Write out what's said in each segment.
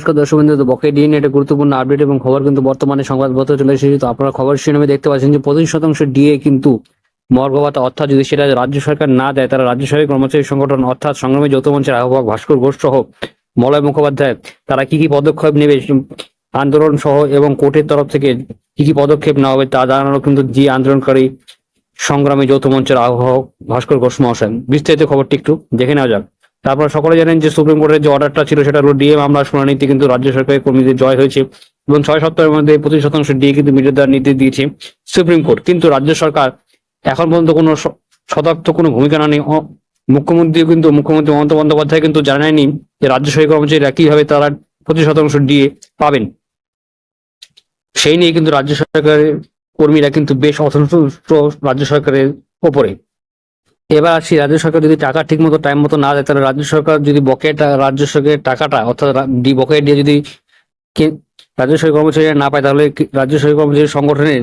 নমস্কার দর্শক বন্ধু, তো বকে ডিএনএ একটা গুরুত্বপূর্ণ আপডেট এবং খবর কিন্তু বর্তমানে সংবাদপত্র চলে এসেছে। তো আপনারা খবর শিরোনামে দেখতে পাচ্ছেন যে পঁচিশ শতাংশ ডিএ কিন্তু মর্গভাতা অর্থাৎ যদি সেটা রাজ্য সরকার না দেয় তারা রাজ্য সরকারি কর্মচারী সংগঠন, অর্থাৎ সংগ্রামী যৌথ মঞ্চের আহ্বায়ক ভাস্কর ঘোষ সহ মলয় মুখোপাধ্যায়, তারা কি কি পদক্ষেপ নেবে আন্দোলন সহ এবং কোর্টের তরফ থেকে কি কি পদক্ষেপ নেওয়া হবে তা জানানো কিন্তু জি আন্দোলনকারী সংগ্রামী যৌথ মঞ্চের আহ্বায়ক ভাস্কর ঘোষ মহাশয়। বিস্তারিত খবরটি একটু দেখে নেওয়া যাক। তারপর সকলে জানেন যে সুপ্রিম কোর্টের যে অর্ডারটা ছিল সেটা হলো ডিএ মামলার শুনানিতে কিন্তু রাজ্য সরকারের কর্মীদের জয় হয়েছে এবং ছয় সপ্তাহের মধ্যে পঁচিশ শতাংশ ডিএ কিন্তু মিটিয়ে দেওয়ার নির্দেশ দিয়েছে সুপ্রিম কোর্ট। কিন্তু রাজ্য সরকার এখন পর্যন্ত কোনো সদর্থ কোনো ভূমিকা না নেই মুখ্যমন্ত্রী কিন্তু মুখ্যমন্ত্রী মমতা বন্দ্যোপাধ্যায় কিন্তু জানায়নি যে রাজ্য সরকার কর্মচারীরা কীভাবে তারা পঁচিশ শতাংশ ডিএ পাবেন। সেই নিয়ে কিন্তু রাজ্য সরকারের কর্মীরা কিন্তু বেশ অসন্তুষ্ট রাজ্য সরকারের ওপরে। এবার আসি রাজ্য সরকার যদি টাকা ঠিক মতো টাইম মতো না দেয়, তাহলে রাজ্য সরকার যদি বকেয়া রাজ্য সরকারের টাকাটা, অর্থাৎ ডি বকেয়া দিয়ে যদি রাজ্য সরকারি কর্মচারীরা না পায়, তাহলে রাজ্য সরকারি কর্মচারী সংগঠনের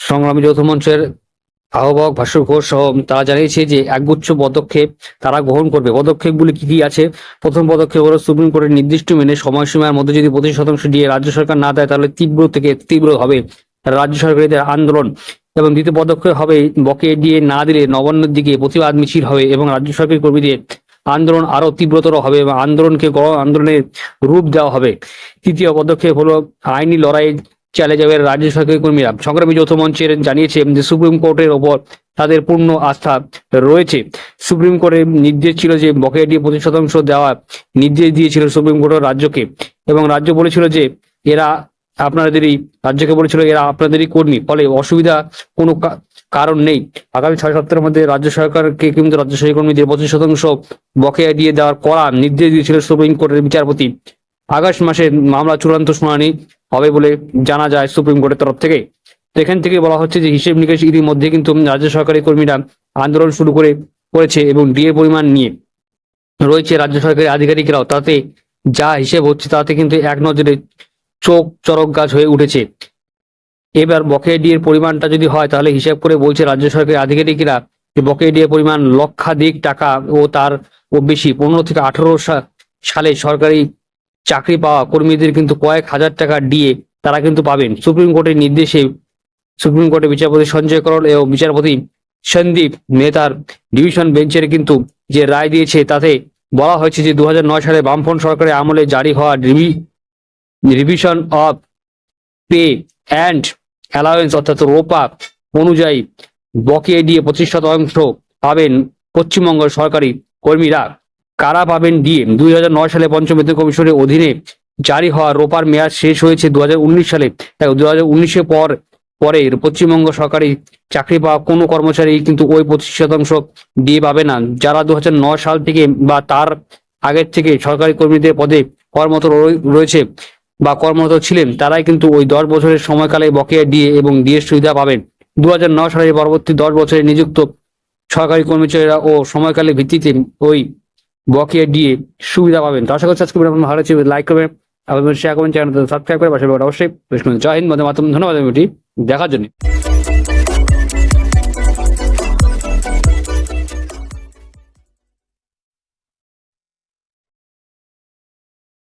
সংগ্রামী যৌথ মঞ্চের আহ্বায়ক ভাস্কর ঘোষ সহ তারা জানিয়েছে যে একগুচ্ছ পদক্ষেপ তারা গ্রহণ করবে। পদক্ষেপগুলি কি কি আছে? প্রথম পদক্ষেপ হলো সুপ্রিম কোর্টের নির্দিষ্ট মেনে সময়সীমার মধ্যে যদি পঁচিশ শতাংশ দিয়ে রাজ্য সরকার না দেয়, তাহলে তীব্র থেকে তীব্র হবে রাজ্য সরকারিদের আন্দোলন এবং দ্বিতীয় পদক্ষেপ হবে বকে দিয়ে না দিলে নবান্নের দিকে প্রতিবাদ মিছিল হবে এবং রাজ্য সরকারি কর্মীদের আন্দোলন আরও তীব্রতর হবে এবং আন্দোলনকে গণ আন্দোলনের রূপ দেওয়া হবে। তৃতীয় পদক্ষেপ হলো আইনি লড়াই চালিয়ে যাবে রাজ্য সরকারি কর্মীরা। সংগ্রামী যৌথ মঞ্চের জানিয়েছে যে সুপ্রিম কোর্টের ওপর তাদের পূর্ণ আস্থা রয়েছে। সুপ্রিম কোর্টের নির্দেশ ছিল যে বকেয়া দিয়ে পঁচিশ শতাংশ দেওয়ার নির্দেশ দিয়েছিল সুপ্রিম কোর্ট রাজ্যকে এবং রাজ্য বলেছিল যে এরা আপনাদেরই রাজ্যকে বলেছিল এরা আপনাদেরই কর্মী, ফলে অসুবিধা কোনো কারণ নেই। আগামী ছয় সপ্তাহের মধ্যে রাজ্য সরকারকে কিন্তু রাজ্য সরকারি কর্মীদের পঁচিশ শতাংশ বকেয়া দিয়ে দেওয়ার কড়া নির্দেশ দিয়েছিল সুপ্রিম কোর্টের বিচারপতি। আগস্ট মাসে মামলা চূড়ান্ত শুনানি হবে বলে জানা যায় সুপ্রিম কোর্টের তরফ থেকে। এখান থেকে বলা হচ্ছে যে হিসেব নিকেশ ইতিমধ্যে কিন্তু রাজ্য সরকারি কর্মীরা আন্দোলন শুরু করে, করেছে এবং ডিএ পরিমাণ নিয়ে রয়েছে রাজ্য সরকারি আধিকারিকরাও। তাতে যা হিসেব হচ্ছে তাতে কিন্তু এক নজরে চোখ চরক গাছ হয়ে উঠেছে। এবার বকেয়া ডিএর পরিমাণটা যদি হয়, তাহলে হিসাব করে বলছে রাজ্য সরকারের আধিকারিকরা যে বকেয়া ডিএর পরিমাণ লক্ষাধিক টাকা ও তার ও বেশি। পনেরো থেকে আঠারো সালে সরকারি চাকরি পাওয়া কর্মীদের কিন্তু কয়েক হাজার টাকা ডিএ তারা কিন্তু পাবেন। সুপ্রিম কোর্টের নির্দেশে সুপ্রিম কোর্টের বিচারপতি সঞ্জয় করল এবং বিচারপতি সন্দীপ মেহতার ডিভিশন বেঞ্চের কিন্তু যে রায় দিয়েছে, তাতে বলা হয়েছে যে দু হাজার নয় সালে বামফ্রন্ট সরকারের আমলে জারি হওয়া revision of pay and allowance অর্থাৎ রোপা অনুযায়ী বকেয়া দিয়ে পঁচিশ শতাংশ পাবেন পশ্চিমবঙ্গ সরকারি কর্মীরা। কারা পাবেন দিয়ে দুই সালে পঞ্চম বেতন কমিশনের অধীনে জারি হওয়া রোপার মেয়াদ শেষ হয়েছে দু হাজার উনিশ সালে। তাই দু হাজার পর, পরে পশ্চিমবঙ্গ সরকারি চাকরি পাওয়া কোনো কর্মচারী কিন্তু ওই পঁচিশ শতাংশ দিয়ে পাবে না। যারা দু হাজার নয় সাল থেকে বা তার আগের থেকে সরকারি কর্মীদের পদে কর্মরত রয়ে- রয়েছে বা কর্মরত ছিলেন, তারাই কিন্তু ওই দশ বছরের সময়কালে বকেয়া ডিএ এবং ডিএ সুবিধা পাবেন। দু সালের পরবর্তী দশ বছরে নিযুক্ত সরকারি কর্মচারীরা ও সময়কালের ভিত্তিতে ওই বকেয়া ডিএ সুবিধা পাবেন। তো আশা করছি আজকে ভালো লাগছে, লাইক করবেন, আপনার শেয়ার করবেন চ্যানেল সাবস্ক্রাইব করে পাশে অবশ্যই। জয় হিন্দ মাধ্যমে ধন্যবাদ দেখার জন্য।